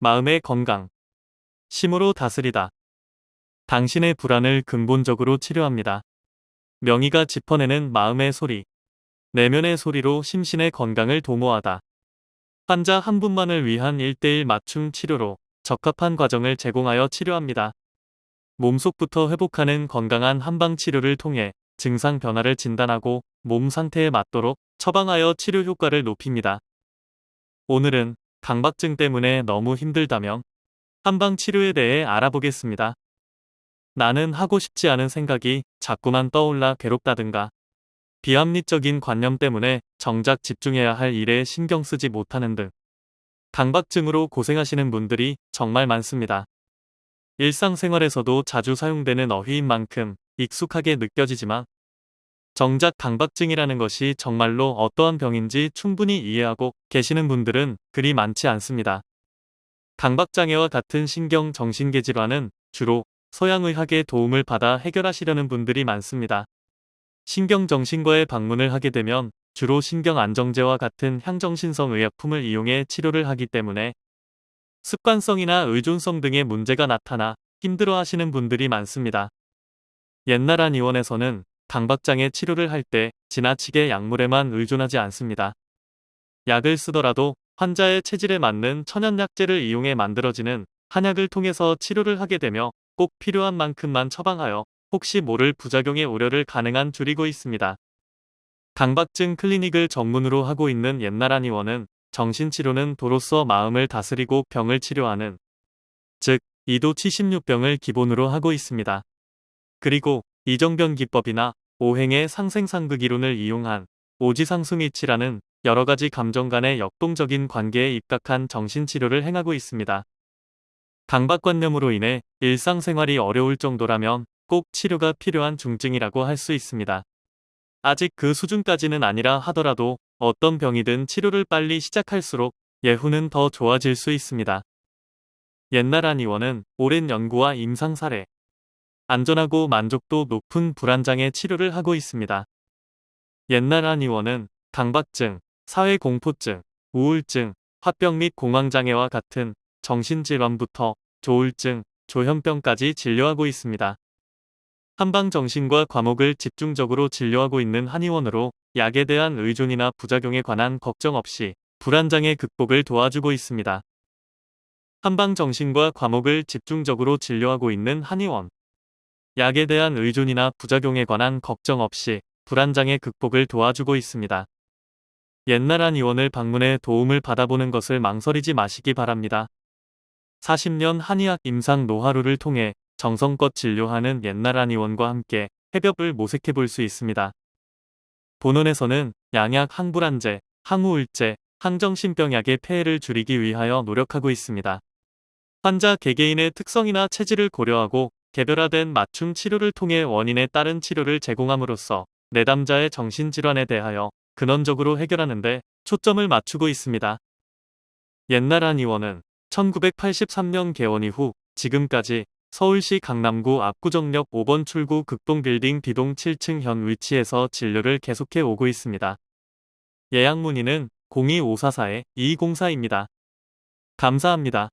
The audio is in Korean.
마음의 건강. 심으로 다스리다. 당신의 불안을 근본적으로 치료합니다. 명의가 짚어내는 마음의 소리. 내면의 소리로 심신의 건강을 도모하다. 환자 한 분만을 위한 1대1 맞춤 치료로 적합한 과정을 제공하여 치료합니다. 몸속부터 회복하는 건강한 한방 치료를 통해 증상 변화를 진단하고 몸 상태에 맞도록 처방하여 치료 효과를 높입니다. 오늘은 강박증 때문에 너무 힘들다면 한방 치료에 대해 알아보겠습니다. 나는 하고 싶지 않은 생각이 자꾸만 떠올라 괴롭다든가 비합리적인 관념 때문에 정작 집중해야 할 일에 신경 쓰지 못하는 등 강박증으로 고생하시는 분들이 정말 많습니다. 일상생활에서도 자주 사용되는 어휘인 만큼 익숙하게 느껴지지만 정작 강박증이라는 것이 정말로 어떠한 병인지 충분히 이해하고 계시는 분들은 그리 많지 않습니다. 강박장애와 같은 신경 정신계 질환은 주로 서양의학의 도움을 받아 해결하시려는 분들이 많습니다. 신경정신과에 방문을 하게 되면 주로 신경안정제와 같은 향정신성 의약품을 이용해 치료를 하기 때문에 습관성이나 의존성 등의 문제가 나타나 힘들어 하시는 분들이 많습니다. 옛날 한 의원에서는 강박장애 치료를 할 때 지나치게 약물에만 의존하지 않습니다. 약을 쓰더라도 환자의 체질에 맞는 천연약제를 이용해 만들어지는 한약을 통해서 치료를 하게 되며 꼭 필요한 만큼만 처방하여 혹시 모를 부작용의 우려를 가능한 줄이고 있습니다. 강박증 클리닉을 전문으로 하고 있는 옛날 한의원은 정신치료는 도로써 마음을 다스리고 병을 치료하는 즉 이도 76병을 기본으로 하고 있습니다. 그리고 이정변 기법이나 오행의 상생상극 이론을 이용한 오지상승이치라는 여러 가지 감정 간의 역동적인 관계에 입각한 정신치료를 행하고 있습니다. 강박관념으로 인해 일상생활이 어려울 정도라면 꼭 치료가 필요한 중증이라고 할 수 있습니다. 아직 그 수준까지는 아니라 하더라도 어떤 병이든 치료를 빨리 시작할수록 예후는 더 좋아질 수 있습니다. 옛날 한의원은 오랜 연구와 임상 사례, 안전하고 만족도 높은 불안장애 치료를 하고 있습니다. 옛날 한의원은 강박증, 사회공포증, 우울증, 화병 및 공황장애와 같은 정신질환부터 조울증, 조현병까지 진료하고 있습니다. 한방정신과 과목을 집중적으로 진료하고 있는 한의원으로 약에 대한 의존이나 부작용에 관한 걱정 없이 불안장애 극복을 도와주고 있습니다. 한방정신과 과목을 집중적으로 진료하고 있는 한의원. 약에 대한 의존이나 부작용에 관한 걱정 없이 불안장애 극복을 도와주고 있습니다. 옛날 한 의원을 방문해 도움을 받아보는 것을 망설이지 마시기 바랍니다. 40년 한의학 임상 노하루를 통해 정성껏 진료하는 옛날 한 의원과 함께 해벽을 모색해 볼 수 있습니다. 본원에서는 양약 항불안제, 항우울제, 항정신병약의 폐해를 줄이기 위하여 노력하고 있습니다. 환자 개개인의 특성이나 체질을 고려하고 개별화된 맞춤 치료를 통해 원인에 따른 치료를 제공함으로써 내담자의 정신질환에 대하여 근원적으로 해결하는데 초점을 맞추고 있습니다. 옛날 한의원은 1983년 개원 이후 지금까지 서울시 강남구 압구정역 5번 출구 극동빌딩 B동 7층 현 위치에서 진료를 계속해 오고 있습니다. 예약 문의는 02544-2204입니다. 감사합니다.